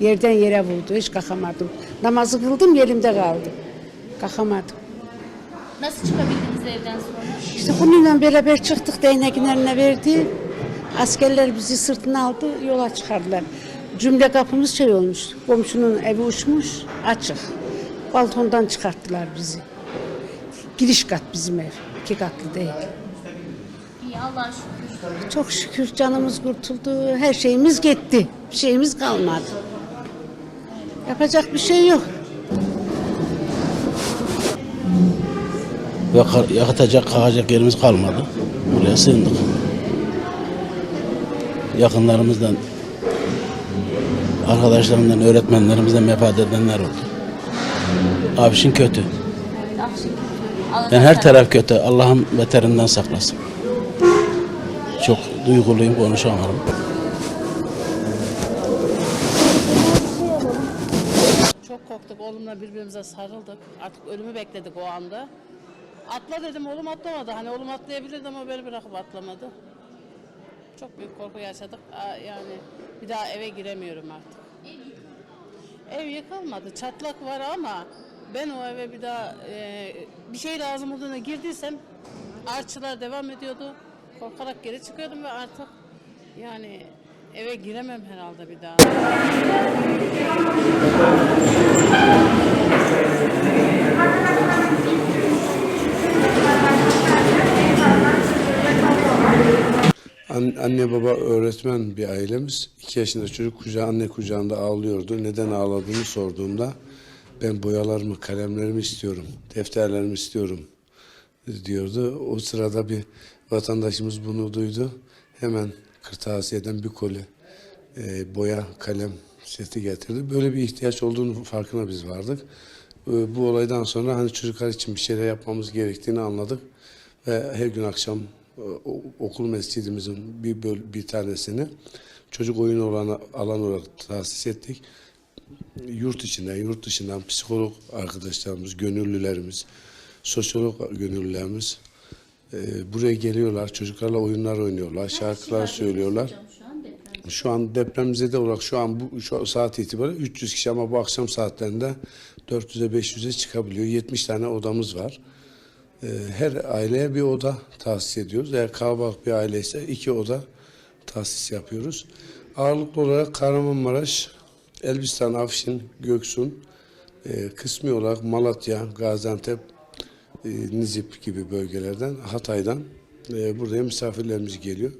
Yerden yere vurdu. Hiç kalkamadım. Namazı kıldım yerimde kaldı. Kalkamadım. Nasıl çıkabildiniz evden sonra? İşte bununla beraber çıktık değneklerine verdi. Askerler bizi sırtına aldı yola çıkardılar. Cümle kapımız şey olmuş. Komşunun evi uçmuş açık. Balkondan çıkarttılar bizi. Giriş kat bizim ev. iki katlı değil. İyi Allah'a şükür. Çok şükür canımız kurtuldu. Her şeyimiz gitti. Bir şeyimiz kalmadı. Yapacak bir şey yok. Ve yakıtacak, kalacak yerimiz kalmadı. Buraya sığındık. Yakınlarımızdan, arkadaşlarımdan, öğretmenlerimizden vefat edenler oldu. Abişin kötü. Yani her taraf kötü. Allah'ım beterinden saklasın. Çok duyguluyum, konuşamıyorum. Çok korktuk oğlumla birbirimize sarıldık. Artık ölümü bekledik o anda. Atla dedim oğlum atlamadı. Hani oğlum atlayabilirdi ama beni bırakıp atlamadı. Çok büyük korku yaşadık. Yani bir daha eve giremiyorum artık. Ev yıkılmadı. Çatlak var ama ben o eve bir daha e, bir şey lazım olduğuna girdiysem artçılar devam ediyordu. Korkarak geri çıkıyordum ve artık yani eve giremem herhalde bir daha. Anne baba öğretmen bir ailemiz. İki yaşında çocuk kucağı, anne kucağında ağlıyordu. Neden ağladığını sorduğumda ben boyalarımı, kalemlerimi istiyorum, defterlerimi istiyorum diyordu. O sırada bir vatandaşımız bunu duydu. Hemen kırtasiyeden bir koli e, boya, kalem seti getirdi. Böyle bir ihtiyaç olduğunu farkına biz vardık. E, bu olaydan sonra hani çocuklar için bir şeyler yapmamız gerektiğini anladık. Ve her gün akşam okul mescidimizin bir böl bir tanesini çocuk oyun alanı, alan olarak tahsis ettik. Yurt içinden, yurt dışından psikolog arkadaşlarımız, gönüllülerimiz, sosyolog gönüllülerimiz e, buraya geliyorlar. Çocuklarla oyunlar oynuyorlar, şarkılar söylüyorlar. Şu an deprem. Şu an depremzede olarak şu an bu şu saat itibariyle 300 kişi ama bu akşam saatlerinde 400'e 500'e çıkabiliyor. 70 tane odamız var. Ee, Her aileye bir oda tahsis ediyoruz. Eğer kalabalık bir aile ise iki oda tahsis yapıyoruz. Ağırlıklı olarak Kahramanmaraş, Elbistan, Afşin, Göksun, e, kısmi olarak Malatya, Gaziantep, e, Nizip gibi bölgelerden, Hatay'dan e, buraya misafirlerimiz geliyor.